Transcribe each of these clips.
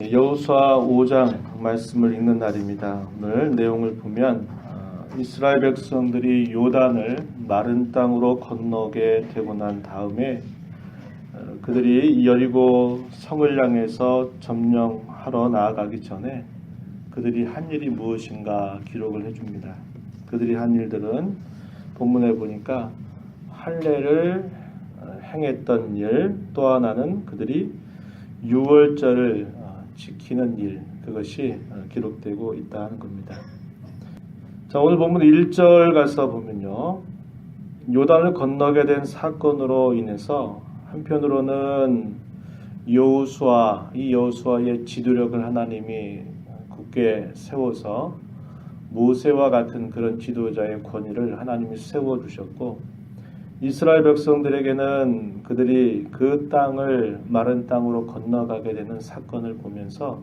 여호수아 5장 말씀을 읽는 날입니다. 오늘 내용을 보면 어, 이스라엘 백성들이 요단을 마른 땅으로 건너게 되고 난 다음에 어, 그들이 여리고 성을 향해서 점령하러 나아가기 전에 그들이 한 일이 무엇인가 기록을 해줍니다. 그들이 한 일들은 본문에 보니까 할례를 어, 행했던 일, 또 하나는 그들이 유월절을 어, 지키는 일, 그것이 어, 기록되고 있다는 겁니다. 자, 오늘 본문 1절 가서 보면요. 요단을 건너게 된 사건으로 인해서 한편으로는 여호수아, 이 여호수아의 지도력을 하나님이 굳게 세워서 모세와 같은 그런 지도자의 권위를 하나님이 세워 주셨고 이스라엘 백성들에게는 그들이 그 땅을 마른 땅으로 건너가게 되는 사건을 보면서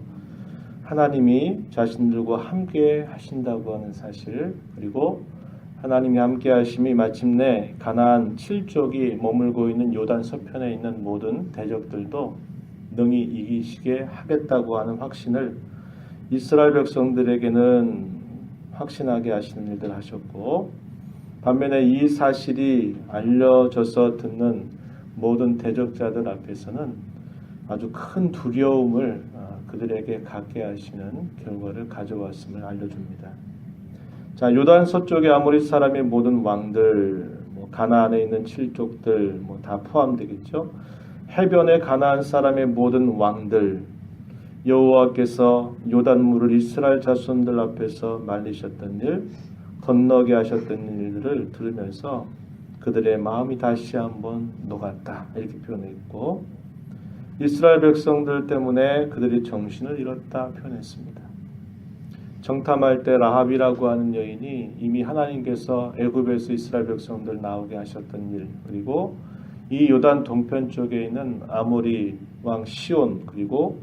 하나님이 자신들과 함께 하신다고 하는 사실 그리고 하나님이 함께 하심이 마침내 가나안 7족이 머물고 있는 요단 서편에 있는 모든 대적들도 능히 이기시게 하겠다고 하는 확신을 이스라엘 백성들에게는 확신하게 하시는 일들 하셨고 반면에 이 사실이 알려져서 듣는 모든 대적자들 앞에서는 아주 큰 두려움을 어, 그들에게 갖게 하시는 결과를 가져왔음을 알려줍니다. 자, 요단 서쪽의 아모리 사람의 모든 왕들, 뭐 가나안에 있는 칠족들 뭐 다 포함되겠죠. 해변의 가나안 사람의 모든 왕들, 여호와께서 요단물을 이스라엘 자손들 앞에서 말리셨던 일, 건너게 하셨던 일들을 들으면서 그들의 마음이 다시 한번 녹았다 이렇게 표현했고 이스라엘 백성들 때문에 그들이 정신을 잃었다 표현했습니다. 정탐할 때 라합이라고 하는 여인이 이미 하나님께서 애굽에서 이스라엘 백성들 나오게 하셨던 일 그리고 이 요단 동편 쪽에 있는 아모리 왕 시온 그리고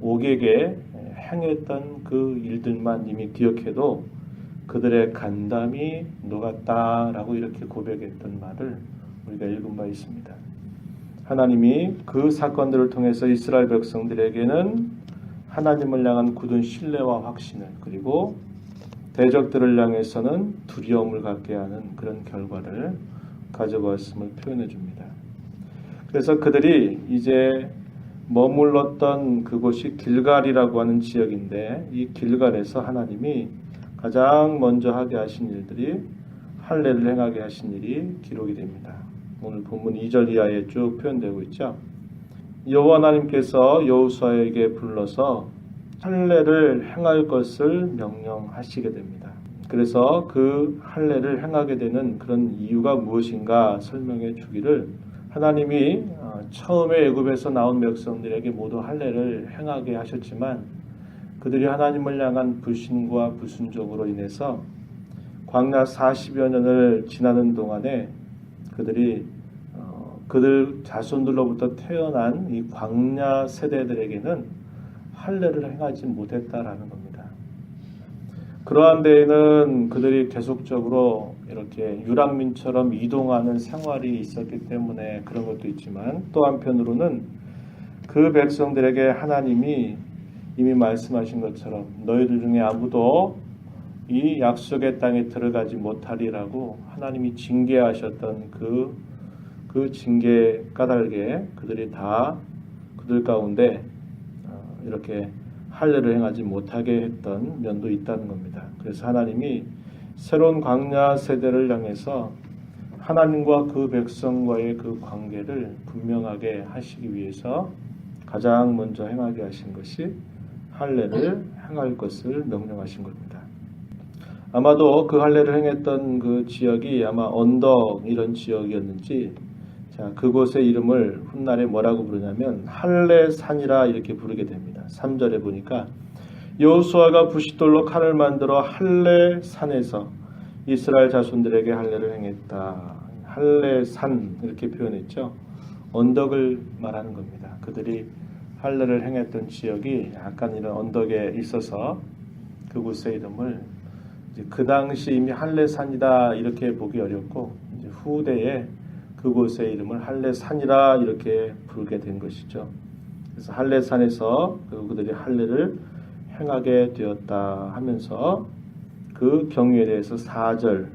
옥에게 행했던 그 일들만 이미 기억해도 그들의 간담이 녹았다라고 이렇게 고백했던 말을 우리가 읽은 바 있습니다. 하나님이 그 사건들을 통해서 이스라엘 백성들에게는 하나님을 향한 굳은 신뢰와 확신을 그리고 대적들을 향해서는 두려움을 갖게 하는 그런 결과를 가져왔음을 표현해 줍니다. 그래서 그들이 이제 머물렀던 그곳이 길갈이라고 하는 지역인데 이 길갈에서 하나님이 가장 먼저 하게 하신 일들이 할례를 행하게 하신 일이 기록이 됩니다. 오늘 본문 2절 이하에 쭉 표현되고 있죠. 여호와 하나님께서 여호수아에게 불러서 할례를 행할 것을 명령하시게 됩니다. 그래서 그 할례를 행하게 되는 그런 이유가 무엇인가 설명해 주기를 하나님이 어, 처음에 애굽에서 나온 백성들에게 모두 할례를 행하게 하셨지만 그들이 하나님을 향한 불신과 불순종으로 인해서 광야 40여 년을 지나는 동안에 그들이 어, 그들 자손들로부터 태어난 이 광야 세대들에게는 할례를 행하지 못했다라는 겁니다. 그러한 데에는 그들이 계속적으로 이렇게 유랑민처럼 이동하는 생활이 있었기 때문에 그런 것도 있지만 또 한편으로는 그 백성들에게 하나님이 이미 말씀하신 것처럼 너희들 중에 아무도 이 약속의 땅에 들어가지 못하리라고 하나님이 징계하셨던 그, 그 징계 까닭에 그들이 다 그들 가운데 어, 이렇게 할례를 행하지 못하게 했던 면도 있다는 겁니다. 그래서 하나님이 새로운 광야 세대를 향해서 하나님과 그 백성과의 그 관계를 분명하게 하시기 위해서 가장 먼저 행하게 하신 것이 할례를 행할 것을 명령하신 겁니다. 아마도 그 할례를 행했던 그 지역이 아마 언덕 이런 지역이었는지 자 그곳의 이름을 훗날에 뭐라고 부르냐면 할례산이라 이렇게 부르게 됩니다. 3절에 보니까 여호수아가 부싯돌로 칼을 만들어 할례산에서 이스라엘 자손들에게 할례를 행했다. 할례산 이렇게 표현했죠. 언덕을 말하는 겁니다. 그들이 할례를 행했던 지역이 약간 이런 언덕에 있어서 그곳의 이름을 그 당시 이미 할례산이다 이렇게 보기 어렵고 후대에 그곳의 이름을 할례산이라 이렇게 부르게 된 것이죠. 그래서 할례산에서 그 그들이 할례를 행하게 되었다 하면서 그 경위에 대해서 4절,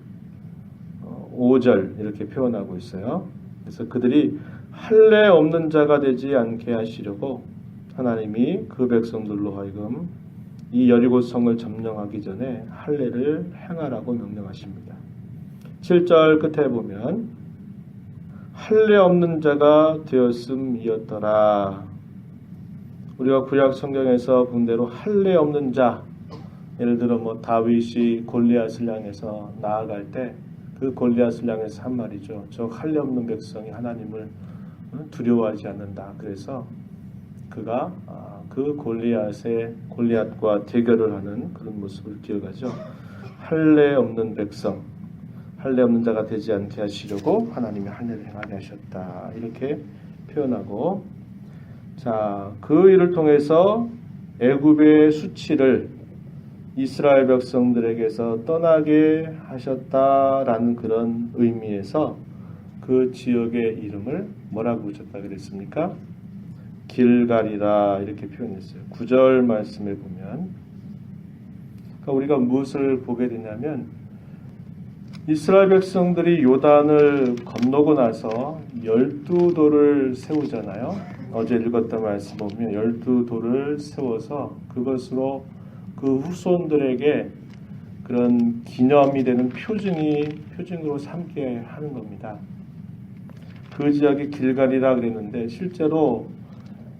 5절 이렇게 표현하고 있어요. 그래서 그들이 할례 없는 자가 되지 않게 하시려고 하나님이 그 백성들로 하여금 이 여리고 성을 점령하기 전에 할례를 행하라고 명령하십니다. 7절 끝에 보면 할례 없는 자가 되었음이었더라. 우리가 구약 성경에서 본 대로 할례 없는 자 예를 들어 뭐 다윗이 골리앗을 향해서 나아갈 때 그 골리앗을 향해서 한 말이죠. 저 할례 없는 백성이 하나님을 두려워하지 않는다. 그래서 그가 아, 그 골리앗의 골리앗과 대결을 하는 그런 모습을 기억하죠. 할례 없는 백성, 할례 없는 자가 되지 않게 하시려고 하나님이 할례를 행하게 하셨다. 이렇게 표현하고 자, 그 일을 통해서 애굽의 수치를 이스라엘 백성들에게서 떠나게 하셨다라는 그런 의미에서 그 지역의 이름을 뭐라고 붙였다 그랬습니까? 길갈이라 이렇게 표현했어요. 구절 말씀에 보면 그러니까 우리가 무엇을 보게 되냐면 이스라엘 백성들이 요단을 건너고 나서 열두 돌을 세우잖아요. 어제 읽었던 말씀 보면 열두 돌을 세워서 그것으로 그 후손들에게 그런 기념이 되는 표징이 표징으로 삼게 하는 겁니다. 그 지역이 길갈이라 그랬는데 실제로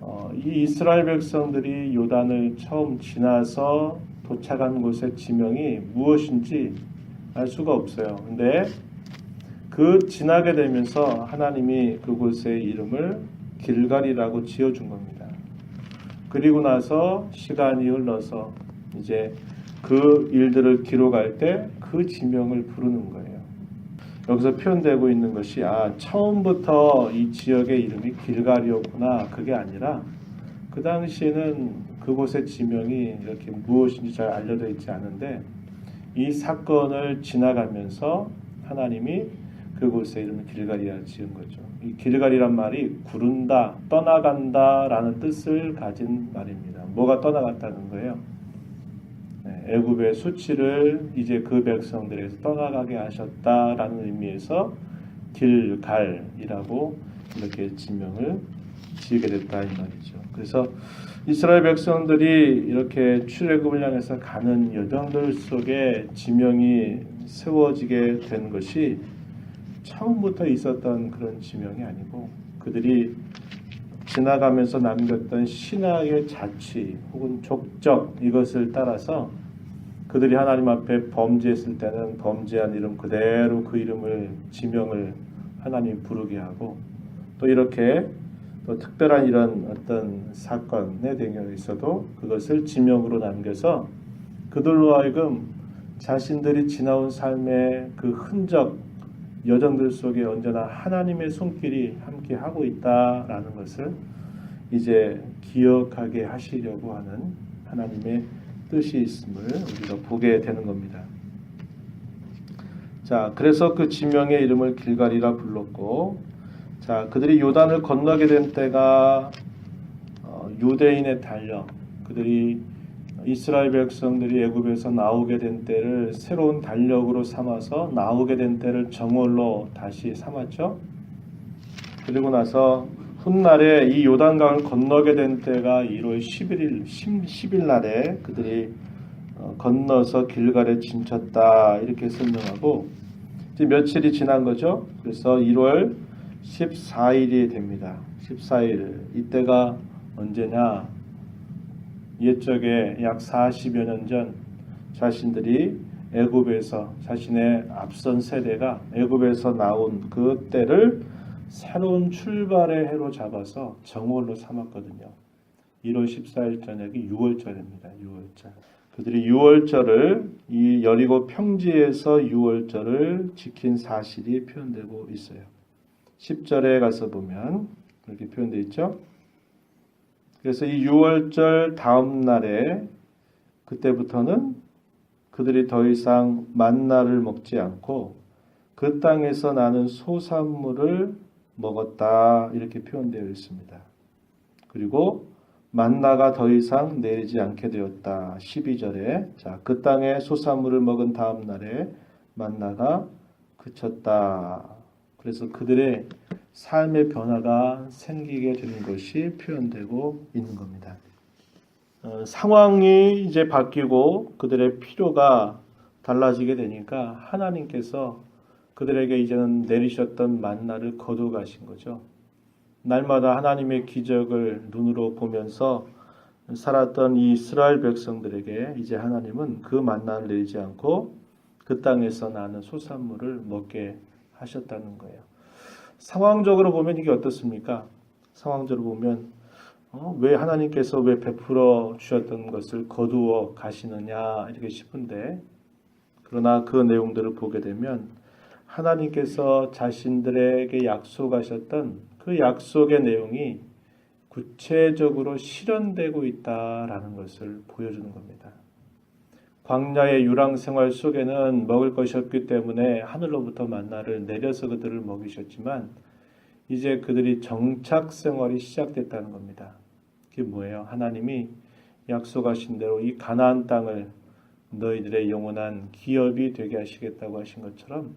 어, 이 이스라엘 백성들이 요단을 처음 지나서 도착한 곳의 지명이 무엇인지 알 수가 없어요. 근데 그 지나게 되면서 하나님이 그곳의 이름을 길갈이라고 지어준 겁니다. 그리고 나서 시간이 흘러서 이제 그 일들을 기록할 때 그 지명을 부르는 거예요. 여기서 표현되고 있는 것이 아 처음부터 이 지역의 이름이 길갈이었구나 그게 아니라 그 당시에는 그곳의 지명이 이렇게 무엇인지 잘 알려져 있지 않은데 이 사건을 지나가면서 하나님이 그곳의 이름을 길갈이라 지은 거죠. 이 길갈이란 말이 구른다, 떠나간다라는 뜻을 가진 말입니다. 뭐가 떠나갔다는 거예요? 네, 애굽의 수치를 이제 그 백성들에서 떠나가게 하셨다라는 의미에서 길갈이라고 이렇게 지명을 지게 됐다 이 말이죠. 그래서 이스라엘 백성들이 이렇게 출애굽을 향해서 가는 여정들 속에 지명이 세워지게 된 것이 처음부터 있었던 그런 지명이 아니고 그들이 지나가면서 남겼던 신앙의 자취 혹은 족적 이것을 따라서 그들이 하나님 앞에 범죄했을 때는 범죄한 이름 그대로 그 이름을 지명을 하나님 부르게 하고 또 이렇게 또 특별한 이런 어떤 사건에 대해 있어도 그것을 지명으로 남겨서 그들로 하여금 자신들이 지나온 삶의 그 흔적 여정들 속에 언제나 하나님의 손길이 함께 하고 있다라는 것을 이제 기억하게 하시려고 하는 하나님의 뜻이 있음을 우리가 보게 되는 겁니다. 자, 그래서 그 지명의 이름을 길갈이라 불렀고, 자, 그들이 요단을 건너게 된 때가 어, 유대인의 달력, 그들이 이스라엘 백성들이 애굽에서 나오게 된 때를 새로운 달력으로 삼아서 나오게 된 때를 정월로 다시 삼았죠. 그리고 나서 훗날에 이 요단강을 건너게 된 때가 1월 11일 10일 날에 그들이 어, 건너서 길갈에 진쳤다 이렇게 설명하고 이제 며칠이 지난 거죠. 그래서 1월 14일이 됩니다. 14일 이때가 언제냐? 옛적에 약 40여 년 전 자신들이 애굽에서 자신의 앞선 세대가 애굽에서 나온 그 때를 새로운 출발의 해로 잡아서 정월로 삼았거든요. 1월 14일 저녁이 6월절입니다. 6월절. 그들이 6월절을 이 여리고 평지에서 6월절을 지킨 사실이 표현되고 있어요. 10절에 가서 보면 이렇게 표현되어 있죠. 그래서 이 6월절 다음 날에 그때부터는 그들이 더 이상 만나를 먹지 않고 그 땅에서 나는 소산물을 먹었다 이렇게 표현되어 있습니다. 그리고 만나가 더 이상 내리지 않게 되었다. 12절에 자, 그 땅에 소산물을 먹은 다음 날에 만나가 그쳤다. 그래서 그들의 삶의 변화가 생기게 되는 것이 표현되고 있는 겁니다. 어, 상황이 이제 바뀌고 그들의 필요가 달라지게 되니까 하나님께서 그들에게 이제는 내리셨던 만나를 거둬 가신 거죠. 날마다 하나님의 기적을 눈으로 보면서 살았던 이 이스라엘 백성들에게 이제 하나님은 그 만나를 내리지 않고 그 땅에서 나는 소산물을 먹게 하셨다는 거예요. 상황적으로 보면 이게 어떻습니까? 상황적으로 보면 어, 왜 하나님께서 왜 베풀어 주셨던 것을 거두어 가시느냐 이렇게 싶은데 그러나 그 내용들을 보게 되면 하나님께서 자신들에게 약속하셨던 그 약속의 내용이 구체적으로 실현되고 있다라는 것을 보여주는 겁니다. 광야의 유랑 생활 속에는 먹을 것이 없기 때문에 하늘로부터 만나를 내려서 그들을 먹이셨지만 이제 그들이 정착 생활이 시작됐다는 겁니다. 그게 뭐예요? 하나님이 약속하신 대로 이 가나안 땅을 너희들의 영원한 기업이 되게 하시겠다고 하신 것처럼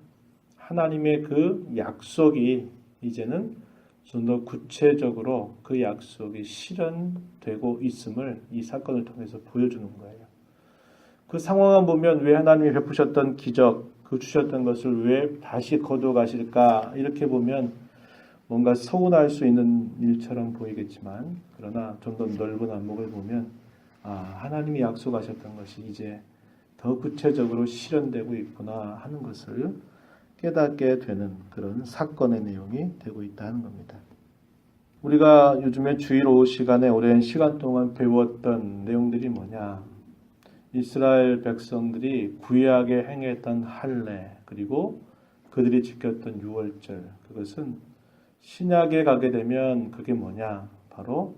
하나님의 그 약속이 이제는 좀 더 구체적으로 그 약속이 실현되고 있음을 이 사건을 통해서 보여주는 거예요. 그 상황을 보면 왜 하나님이 베푸셨던 기적, 그 주셨던 것을 왜 다시 거둬 가실까 이렇게 보면 뭔가 서운할 수 있는 일처럼 보이겠지만 그러나 좀 더 넓은 안목을 보면 아 하나님이 약속하셨던 것이 이제 더 구체적으로 실현되고 있구나 하는 것을 깨닫게 되는 그런 사건의 내용이 되고 있다는 겁니다. 우리가 요즘에 주일 오후 시간에 오랜 시간 동안 배웠던 내용들이 뭐냐? 이스라엘 백성들이 구약에 행했던 할례 그리고 그들이 지켰던 유월절 그것은 신약에 가게 되면 그게 뭐냐? 바로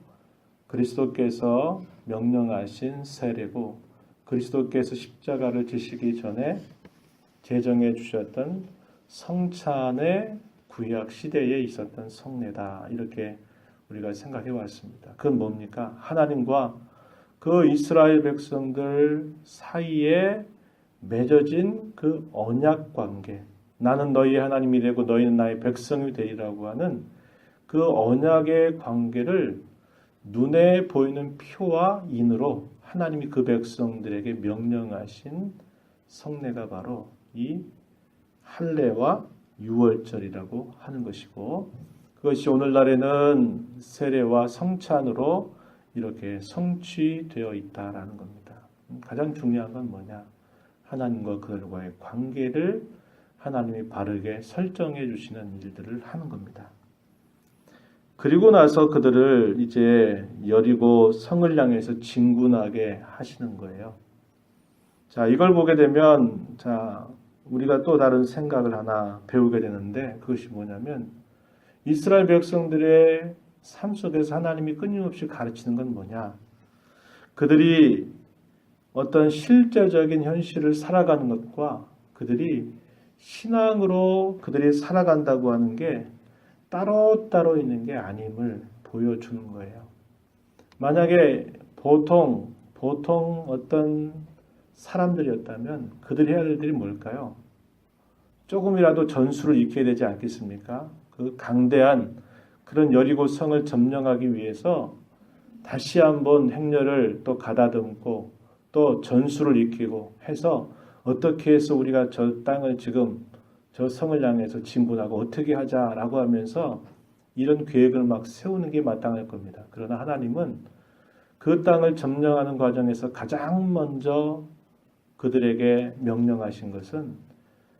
그리스도께서 명령하신 세례고 그리스도께서 십자가를 지시기 전에 제정해 주셨던 성찬의 구약 시대에 있었던 성례다. 이렇게 우리가 생각해 왔습니다. 그건 뭡니까? 하나님과 그 이스라엘 백성들 사이에 맺어진 그 언약 관계. 나는 너희의 하나님이 되고 너희는 나의 백성이 되리라고 하는 그 언약의 관계를 눈에 보이는 표와 인으로 하나님이 그 백성들에게 명령하신 성례가 바로 이 할례와 유월절이라고 하는 것이고 그것이 오늘날에는 세례와 성찬으로 이렇게 성취되어 있다라는 겁니다. 가장 중요한 건 뭐냐? 하나님과 그들과의 관계를 하나님이 바르게 설정해 주시는 일들을 하는 겁니다. 그리고 나서 그들을 이제 여리고 성을 향해서 진군하게 하시는 거예요. 자, 이걸 보게 되면 자, 우리가 또 다른 생각을 하나 배우게 되는데 그것이 뭐냐면 이스라엘 백성들의 삶 속에서 하나님이 끊임없이 가르치는 건 뭐냐? 그들이 어떤 실제적인 현실을 살아가는 것과 그들이 신앙으로 그들이 살아간다고 하는 게 따로따로 있는 게 아님을 보여주는 거예요. 만약에 보통, 보통 어떤 사람들이었다면 그들이 해야 될 일이 뭘까요? 조금이라도 전술을 익혀야 되지 않겠습니까? 그 강대한 그런 여리고 성을 점령하기 위해서 다시 한번 행렬을 또 가다듬고 또 전술을 익히고 해서 어떻게 해서 우리가 저 땅을 지금 저 성을 향해서 진군하고 어떻게 하자라고 하면서 이런 계획을 막 세우는 게 마땅할 겁니다. 그러나 하나님은 그 땅을 점령하는 과정에서 가장 먼저 그들에게 명령하신 것은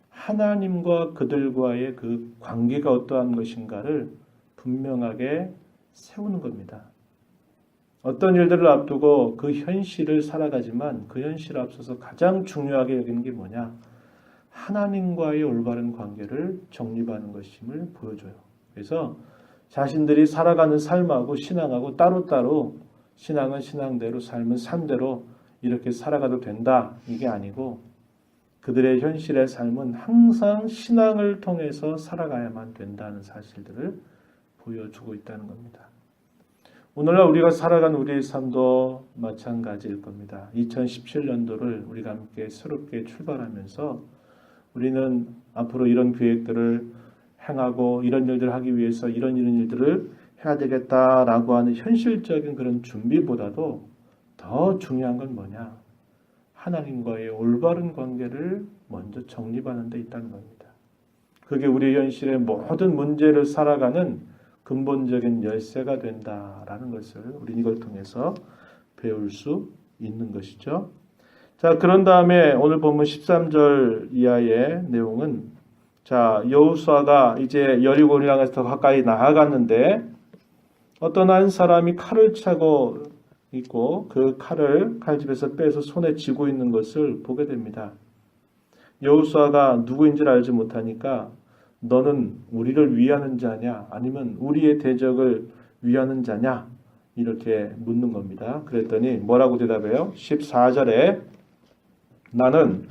하나님과 그들과의 그 관계가 어떠한 것인가를 분명하게 세우는 겁니다. 어떤 일들을 앞두고 그 현실을 살아가지만 그 현실 앞서서 가장 중요하게 여기는 게 뭐냐? 하나님과의 올바른 관계를 정립하는 것임을 보여줘요. 그래서 자신들이 살아가는 삶하고 신앙하고 따로따로 신앙은 신앙대로 삶은 삶대로 이렇게 살아가도 된다. 이게 아니고 그들의 현실의 삶은 항상 신앙을 통해서 살아가야만 된다는 사실들을 보여주고 있다는 겁니다. 오늘날 우리가 살아가는 우리의 삶도 마찬가지일 겁니다. 2017년도를 우리가 함께 새롭게 출발하면서 우리는 앞으로 이런 계획들을 행하고 이런 일들을 하기 위해서 이런 이런 일들을 해야 되겠다라고 하는 현실적인 그런 준비보다도 더 중요한 건 뭐냐? 하나님과의 올바른 관계를 먼저 정립하는 데 있다는 겁니다. 그게 우리 현실의 모든 문제를 살아가는 근본적인 열쇠가 된다라는 것을 우리 이걸 통해서 배울 수 있는 것이죠. 자, 그런 다음에 오늘 보면 13절 이하의 내용은 자, 여호수아가 이제 여리고를 더 가까이 나아갔는데 어떤 한 사람이 칼을 차고 있고 그 칼을 칼집에서 빼서 손에 쥐고 있는 것을 보게 됩니다. 여호수아가 누구인지를 알지 못하니까 너는 우리를 위하는 자냐 아니면 우리의 대적을 위하는 자냐 이렇게 묻는 겁니다. 그랬더니 뭐라고 대답해요? 14절에 나는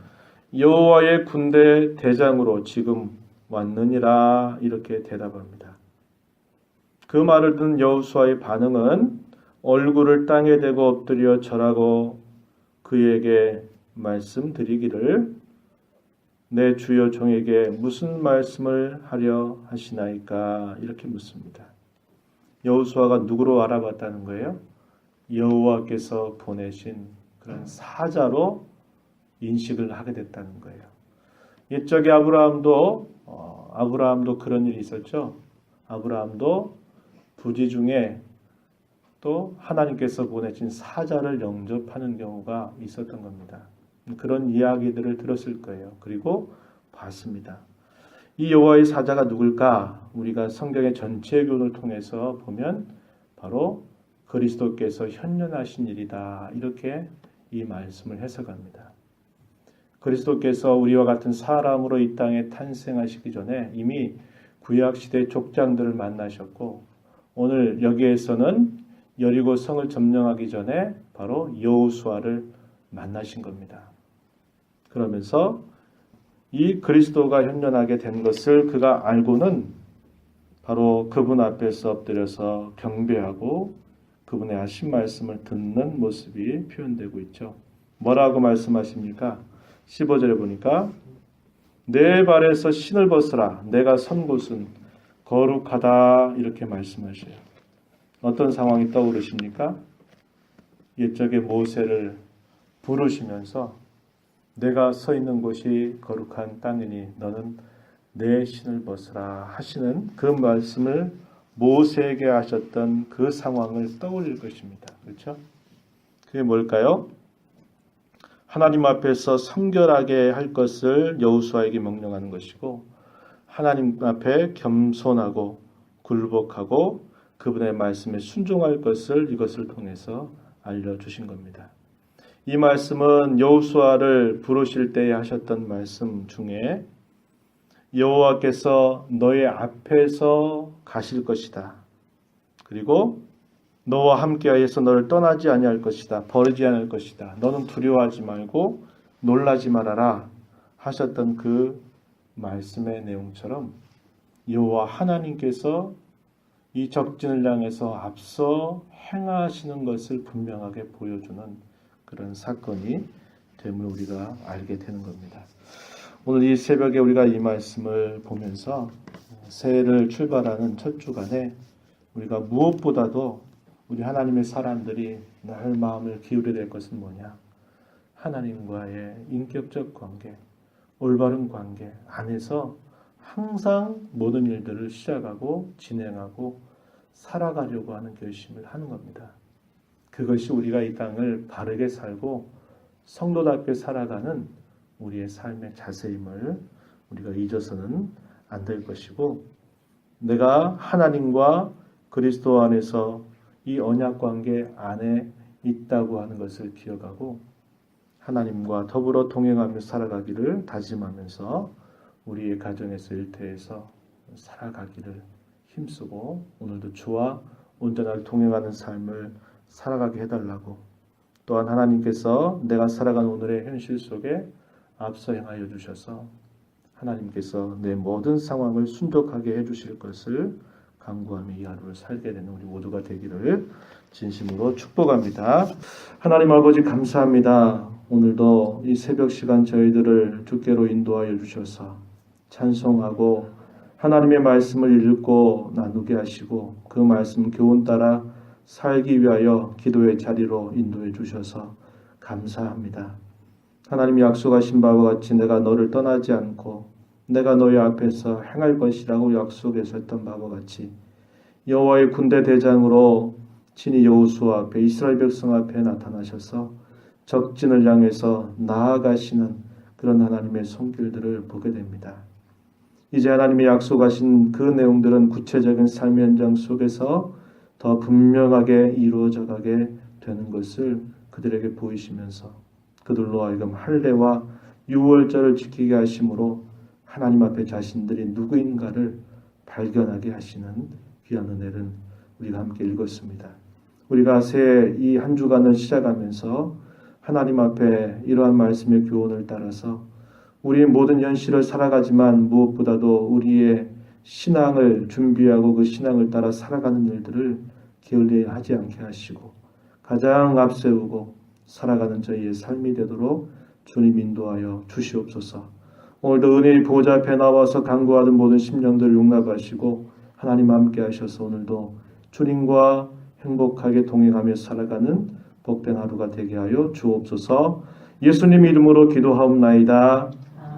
여호와의 군대 대장으로 지금 왔느니라 이렇게 대답합니다. 그 말을 듣는 여호수아의 반응은 얼굴을 땅에 대고 엎드려 절하고 그에게 말씀드리기를 내 주여 종에게 무슨 말씀을 하려 하시나이까 이렇게 묻습니다. 여호수아가 누구로 알아봤다는 거예요? 여호와께서 보내신 그런 사자로 인식을 하게 됐다는 거예요. 옛적에 아브라함도 어, 아브라함도 그런 일이 있었죠. 아브라함도 부지 중에 또 하나님께서 보내신 사자를 영접하는 경우가 있었던 겁니다. 그런 이야기들을 들었을 거예요. 그리고 봤습니다. 이 여호와의 사자가 누굴까? 우리가 성경의 전체 교훈을 통해서 보면 바로 그리스도께서 현존하신 일이다. 이렇게 이 말씀을 해석합니다. 그리스도께서 우리와 같은 사람으로 이 땅에 탄생하시기 전에 이미 구약 시대 족장들을 만나셨고 오늘 여기에서는 여리고 성을 점령하기 전에 바로 여호수아를 만나신 겁니다. 그러면서 이 그리스도가 현존하게 된 것을 그가 알고는 바로 그분 앞에서 엎드려서 경배하고 그분의 하신 말씀을 듣는 모습이 표현되고 있죠. 뭐라고 말씀하십니까? 15절에 보니까 내 발에서 신을 벗으라 내가 선 곳은 거룩하다 이렇게 말씀하셔요. 어떤 상황이 떠오르십니까? 옛적에 모세를 부르시면서 내가 서 있는 곳이 거룩한 땅이니 너는 내 신을 벗으라 하시는 그 말씀을 모세에게 하셨던 그 상황을 떠올릴 것입니다. 그렇죠? 그게 뭘까요? 하나님 앞에서 성결하게 할 것을 여호수아에게 명령하는 것이고 하나님 앞에 겸손하고 굴복하고 그분의 말씀에 순종할 것을 이것을 통해서 알려 주신 겁니다. 이 말씀은 여호수아를 부르실 때에 하셨던 말씀 중에 여호와께서 너의 앞에서 가실 것이다. 그리고 너와 함께하여서 너를 떠나지 아니할 것이다. 버리지 않을 것이다. 너는 두려워하지 말고 놀라지 말아라 하셨던 그 말씀의 내용처럼 여호와 하나님께서 이 적진을 향해서 앞서 행하시는 것을 분명하게 보여주는 그런 사건이 됨을 우리가 알게 되는 겁니다. 오늘 이 새벽에 우리가 이 말씀을 보면서 새해를 출발하는 첫 주간에 우리가 무엇보다도 우리 하나님의 사람들이 날 마음을 기울여야 될 것은 뭐냐? 하나님과의 인격적 관계, 올바른 관계 안에서 항상 모든 일들을 시작하고 진행하고 살아가려고 하는 결심을 하는 겁니다. 그것이 우리가 이 땅을 바르게 살고 성도답게 살아가는 우리의 삶의 자세임을 우리가 잊어서는 안 될 것이고 내가 하나님과 그리스도 안에서 이 언약 관계 안에 있다고 하는 것을 기억하고 하나님과 더불어 동행하며 살아가기를 다짐하면서 우리의 가정에서 일터에서 살아가기를 힘쓰고 오늘도 주와 온전하게 동행하는 삶을 살아가게 해달라고 또한 하나님께서 내가 살아가는 오늘의 현실 속에 앞서 행하여 주셔서 하나님께서 내 모든 상황을 순적하게 해주실 것을 강구하며 이 하루를 살게 되는 우리 모두가 되기를 진심으로 축복합니다. 하나님 아버지 감사합니다. 오늘도 이 새벽 시간 저희들을 주께로 인도하여 주셔서 찬송하고 하나님의 말씀을 읽고 나누게 하시고 그 말씀 교훈 따라 살기 위하여 기도의 자리로 인도해 주셔서 감사합니다. 하나님이 약속하신 바와 같이 내가 너를 떠나지 않고 내가 너희 앞에서 행할 것이라고 약속했었던 바와 같이 여호와의 군대 대장으로 친히 여호수아 앞에 이스라엘 백성 앞에 나타나셔서 적진을 향해서 나아가시는 그런 하나님의 손길들을 보게 됩니다. 이제 하나님이 약속하신 그 내용들은 구체적인 삶의 현장 속에서 더 분명하게 이루어져 가게 되는 것을 그들에게 보이시면서 그들로 하여금 할례와 유월절을 지키게 하심으로 하나님 앞에 자신들이 누구인가를 발견하게 하시는 귀한 은혜를 우리가 함께 읽었습니다. 우리가 새이한 주간을 시작하면서 하나님 앞에 이러한 말씀의 교훈을 따라서 우리의 모든 현실을 살아가지만 무엇보다도 우리의 신앙을 준비하고 그 신앙을 따라 살아가는 일들을 게을리하지 않게 하시고 가장 앞세우고 살아가는 저희의 삶이 되도록 주님 인도하여 주시옵소서. 오늘도 은혜의 보좌 앞에 나와서 간구하는 모든 심령들 용납하시고 하나님 함께 하셔서 오늘도 주님과 행복하게 동행하며 살아가는 복된 하루가 되게 하여 주옵소서. 예수님 이름으로 기도하옵나이다.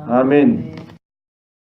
아멘.